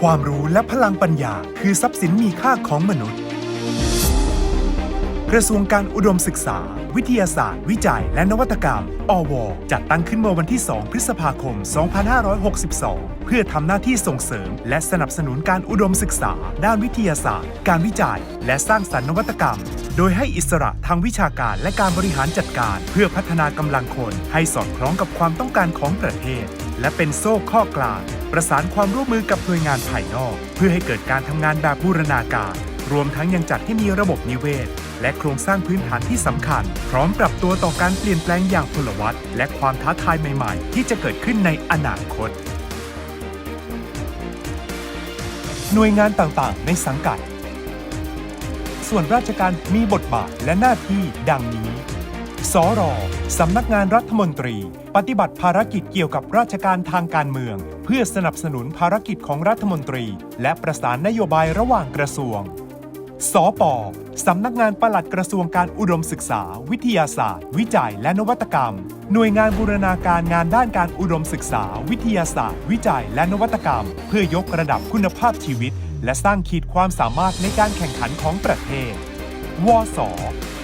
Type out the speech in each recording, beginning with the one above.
ความรู้และพลังปัญญา คือทรัพย์สินมีค่าของมนุษย์ กระทรวงการอุดมศึกษา วิทยาศาสตร์ วิจัย และนวัตกรรม อว จัดตั้งขึ้นเมื่อวันที่ 2 พฤษภาคม 2562 เพื่อทำหน้าที่ส่งเสริม และสนับสนุนการอุดมศึกษา ด้านวิทยาศาสตร์ การวิจัย และสร้างสรรค์นวัตกรรม โดยให้อิสระทางวิชาการและการบริหารจัดการ เพื่อพัฒนากำลังคน ให้สอดคล้องกับความต้องการของประเทศ และเป็นโซ่ข้อกลางประสานความร่วมมือกับหน่วยงานภายนอก เพื่อให้เกิดการทำงานแบบบูรณาการ รวมทั้งยังจัดให้มีระบบนิเวศ และโครงสร้างพื้นฐานที่สำคัญ พร้อมปรับตัวต่อการเปลี่ยนแปลงอย่างพลวัตและความท้าทายใหม่ๆ ที่จะเกิดขึ้นในอนาคต หน่วยงานต่างๆ ในสังกัด ส่วนราชการมีบทบาทและหน้าที่ดังนี้ สรสำนักงานรัฐมนตรี ปฏิบัติภารกิจเกี่ยวกับราชการทางการเมือง เพื่อสนับสนุนภารกิจของรัฐมนตรี และประสานนโยบายระหว่างกระทรวง สปสำนักงานปลัดกระทรวงการอุดมศึกษา วิทยาศาสตร์ วิจัย และนวัตกรรม หน่วยงานบูรณาการงานด้านการอุดมศึกษา วิทยาศาสตร์ วิจัย และนวัตกรรม เพื่อยกระดับคุณภาพชีวิต และสร้างขีดความสามารถในการแข่งขันของประเทศ วส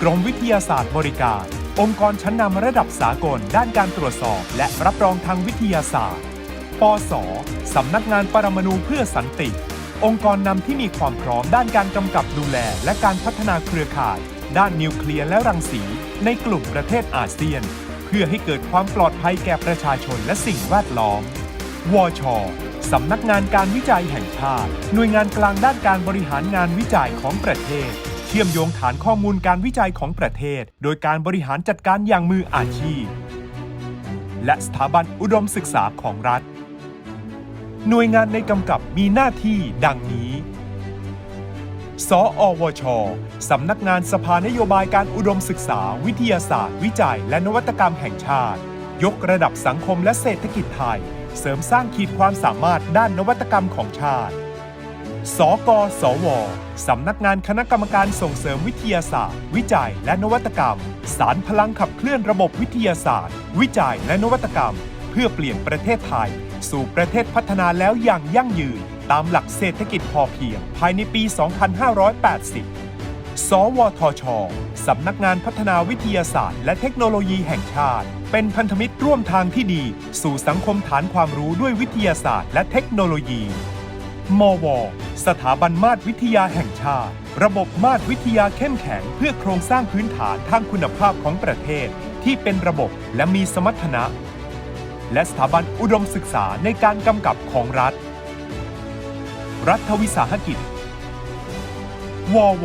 กรมวิทยาศาสตร์บริการ องค์กรชั้นนำระดับสากลด้านการตรวจสอบ และรับรองทางวิทยาศาสตร์ ปส สำนักงานปรมาณูเพื่อสันติ องค์กรนำที่มีความพร้อมด้านการกำกับดูแล และการพัฒนาเครือข่าย ด้านนิวเคลียร์และรังสีในกลุ่มประเทศอาเซียน เพื่อให้เกิดความปลอดภัยแก่ประชาชนและสิ่งแวดล้อม วช สำนักงานการวิจัยแห่งชาติ หน่วยงานกลางด้านการบริหารงานวิจัยของประเทศ ชื่อมโยงฐานข้อมูลการวิจัยของประเทศ โดยการบริหารจัดการอย่างมืออาชีพ และสถาบันอุดมศึกษาของรัฐ หน่วยงานในกำกับมีหน้าที่ดังนี้สอวช สำนักงานสภานโยบายการอุดมศึกษา วิทยาศาสตร์ วิจัย และนวัตกรรมแห่งชาติ ยกระดับสังคมและเศรษฐกิจไทย เสริมสร้างขีดความสามารถด้านนวัตกรรมของชาติ สกสว สำนักงานคณะกรรมการส่งเสริมวิทยาศาสตร์ วิจัยและนวัตกรรม สารพลังขับเคลื่อนระบบวิทยาศาสตร์ วิจัยและนวัตกรรม เพื่อเปลี่ยนประเทศไทย สู่ประเทศพัฒนาแล้วอย่างยั่งยืน ตามหลักเศรษฐกิจพอเพียง ภายในปี 2580 สวทช สำนักงานพัฒนาวิทยาศาสตร์ และเทคโนโลยีแห่งชาติ เป็นพันธมิตรร่วมทางที่ดี สู่สังคมฐานความรู้ด้วยวิทยาศาสตร์ และเทคโนโลยี มว สถาบันมาตรวิทยาแห่งชาติ ระบบมาตรวิทยาเข้มแข็ง เพื่อโครงสร้างพื้นฐานทางคุณภาพของประเทศ ที่เป็นระบบและมีสมรรถนะ และสถาบันอุดมศึกษาในการกำกับของรัฐ รัฐวิสาหกิจ วว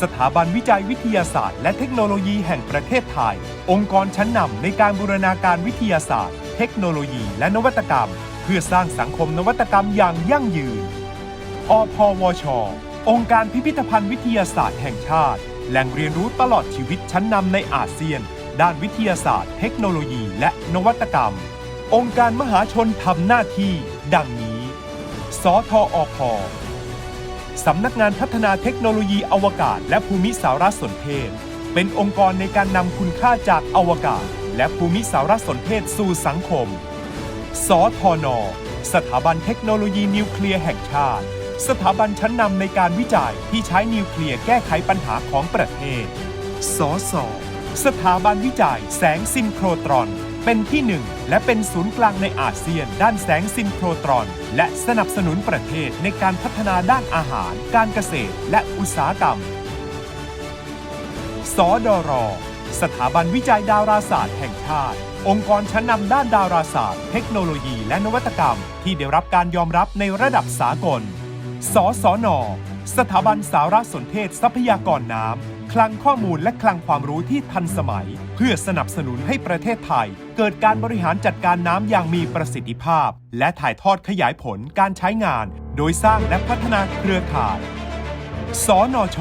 สถาบันวิจัยวิทยาศาสตร์ และเทคโนโลยีแห่งประเทศไทย องค์กรชั้นนำในการบูรณาการวิทยาศาสตร์ เทคโนโลยี และนวัตกรรม เพื่อสร้างสังคมนวัตกรรมอย่างยั่งยืน อพวช องค์การพิพิธภัณฑ์วิทยาศาสตร์แห่งชาติ แหล่งเรียนรู้ตลอดชีวิตชั้นนำในอาเซียน ด้านวิทยาศาสตร์ เทคโนโลยี และนวัตกรรม องค์การมหาชนทำหน้าที่ ดังนี้ สทอพสำนักงานพัฒนาเทคโนโลยีอวกาศ และภูมิสารสนเทศ เป็นองค์กรในการนำคุณค่าจากอวกาศ และภูมิสารสนเทศสู่สังคม สทน สถาบันเทคโนโลยีนิวเคลียร์แห่งชาติ สถาบันชั้นนำในการวิจัยที่ใช้นิวเคลียร์แก้ไขปัญหาของประเทศ สส สถาบันวิจัยแสงซินโครตรอน เป็นที่หนึ่งและเป็นศูนย์กลางในอาเซียน ด้านแสงซินโครตรอน และสนับสนุนประเทศในการพัฒนาด้านอาหาร การเกษตร และอุตสาหกรรม สดร สถาบันวิจัยดาราศาสตร์แห่งชาติ องค์กรชั้นนำด้านดาราศาสตร์ เทคโนโลยี และนวัตกรรม ที่ได้รับการยอมรับในระดับสากล สสน สถาบันสารสนเทศทรัพยากรน้ำ คลังข้อมูลและคลังความรู้ที่ทันสมัย เพื่อสนับสนุนให้ประเทศไทย เกิดการบริหารจัดการน้ำอย่างมีประสิทธิภาพ และถ่ายทอดขยายผลการใช้งาน โดยสร้างและพัฒนาเครือข่าย สนช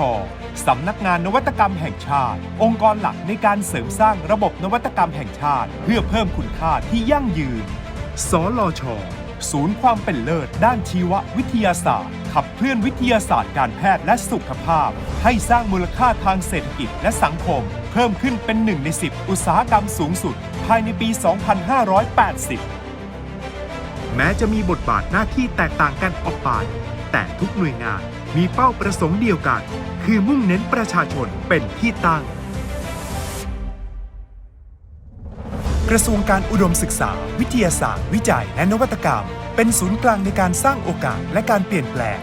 สำนักงานนวัตกรรมแห่งชาติ องค์กรหลักในการเสริมสร้างระบบนวัตกรรมแห่งชาติ เพื่อเพิ่มคุณค่าที่ยั่งยืน สลช ศูนย์ความเป็นเลิศด้านชีววิทยาศาสตร์ ขับเคลื่อนวิทยาศาสตร์การแพทย์และสุขภาพ ให้สร้างมูลค่าทางเศรษฐกิจและสังคม เพิ่มขึ้นเป็นหนึ่งใน 10 อุตสาหกรรมสูงสุด ภายในปี 2580แม้จะมีบทบาทหน้าที่แตกต่างกันออกไป แต่ทุกหน่วยงาน มีเป้าประสงค์เดียวกัน คือมุ่งเน้นประชาชนเป็นที่ตั้ง กระทรวงการอุดมศึกษา วิทยาศาสตร์ วิจัย และนวัตกรรม เป็นศูนย์กลางในการสร้างโอกาสและการเปลี่ยนแปลง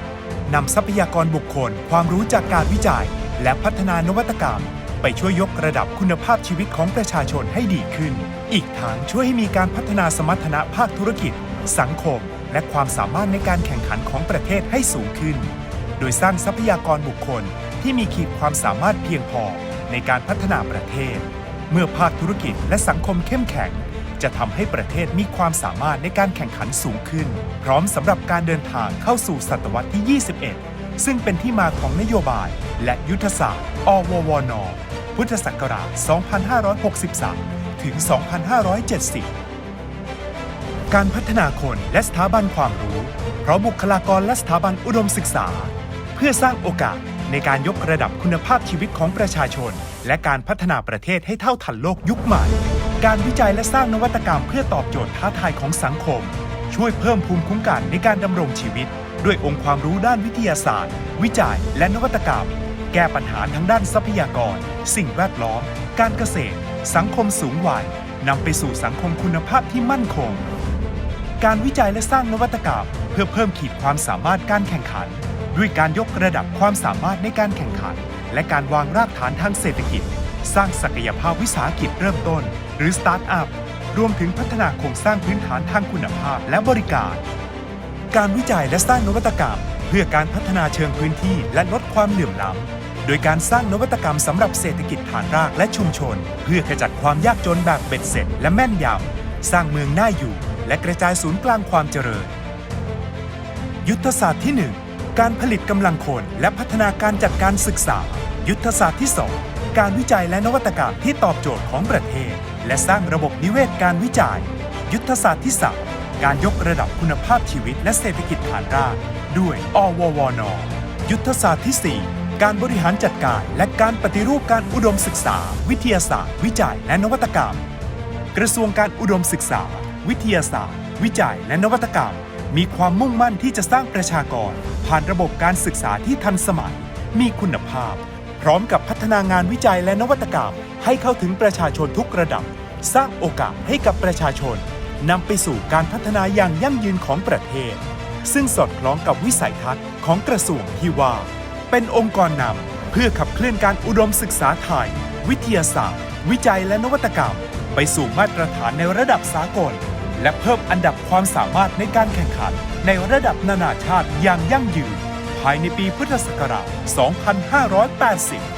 นำทรัพยากรบุคคล ความรู้จากการวิจัย และพัฒนานวัตกรรม ไปช่วยยกระดับคุณภาพชีวิตของประชาชนให้ดีขึ้น อีกทางช่วยให้มีการพัฒนาสมรรถนะภาคธุรกิจ สังคม และความสามารถในการแข่งขันของประเทศให้สูงขึ้น โดยสร้างทรัพยากรบุคคลที่มีขีดความสามารถเพียงพอในการพัฒนาประเทศ เมื่อภาคธุรกิจและสังคมเข้มแข็ง จะทำให้ประเทศมีความสามารถในการแข่งขันสูงขึ้น พร้อมสำหรับการเดินทางเข้าสู่ศตวรรษที่ 21 ซึ่งเป็นที่มาของนโยบาย และยุทธศาสตร์ อววนพุทธศักราช 2563 ถึง 2570การพัฒนาคนและสถาบันความรู้ เพราะบุคลากรและสถาบันอุดมศึกษา เพื่อสร้างโอกาสในการยกระดับคุณภาพชีวิตของประชาชน และการพัฒนาประเทศให้เท่าทันโลกยุคใหม่ การวิจัยและสร้างนวัตกรรมเพื่อตอบโจทย์ท้าทายของสังคม ช่วยเพิ่มภูมิคุ้มกันในการดำรงชีวิต ด้วยองค์ความรู้ด้านวิทยาศาสตร์ วิจัยและนวัตกรรม แก้ปัญหาทั้งด้านทรัพยากร สิ่งแวดล้อม การเกษตร สังคมสูงวัยนำไปสู่สังคมคุณภาพที่มั่นคง การวิจัยและสร้างนวัตกรรม เพื่อเพิ่มขีดความสามารถการแข่งขัน ด้วยการยกระดับความสามารถในการแข่งขัน และการวางรากฐานทางเศรษฐกิจ สร้างศักยภาพวิสาหกิจเริ่มต้น หรือสตาร์ทอัพรวมถึงพัฒนาโครงสร้างพื้นฐานทางคุณภาพและบริการ การวิจัยและสร้างนวัตกรรม เพื่อการพัฒนาเชิงพื้นที่และลดความเหลื่อมล้ำ โดยการสร้างนวัตกรรมสำหรับเศรษฐกิจฐานรากและชุมชน เพื่อขจัดความยากจนแบบเบ็ดเสร็จและแม่นยำ สร้างเมืองน่าอยู่ และกระจายศูนย์กลางความเจริญ ยุทธศาสตร์ที่ 1 การผลิตกำลังคนและพัฒนาการจัดการศึกษา ยุทธศาสตร์ที่ 2 การวิจัยและนวัตกรรมที่ตอบโจทย์ของประเทศ และสร้างระบบนิเวศการวิจัย ยุทธศาสตร์ที่ 3 การยกระดับคุณภาพชีวิตและเศรษฐกิจฐานรากด้วย อววนยุทธศาสตร์ที่ 4การบริหารจัดการและการปฏิรูปการอุดมศึกษา วิทยาศาสตร์ วิจัยและนวัตกรรม กระทรวงการอุดมศึกษา วิทยาศาสตร์ วิจัยและนวัตกรรม มีความมุ่งมั่นที่จะสร้างประชากร ผ่านระบบการศึกษาที่ทันสมัย มีคุณภาพ พร้อมกับพัฒนางานวิจัยและนวัตกรรม ให้เข้าถึงประชาชนทุกระดับ สร้างโอกาสให้กับประชาชนนำไปสู่การพัฒนาอย่างยั่งยืนของประเทศ ซึ่งสอดคล้องกับวิสัยทัศน์ของกระทรวงที่ว่า เป็นองค์กรนำเพื่อขับเคลื่อนการอุดมศึกษาไทย วิทยาศาสตร์ วิจัยและนวัตกรรม ไปสู่มาตรฐานในระดับสากล และเพิ่มอันดับความสามารถในการแข่งขันในระดับนานาชาติอย่างยั่งยืน ภายในปีพุทธศักราช 2580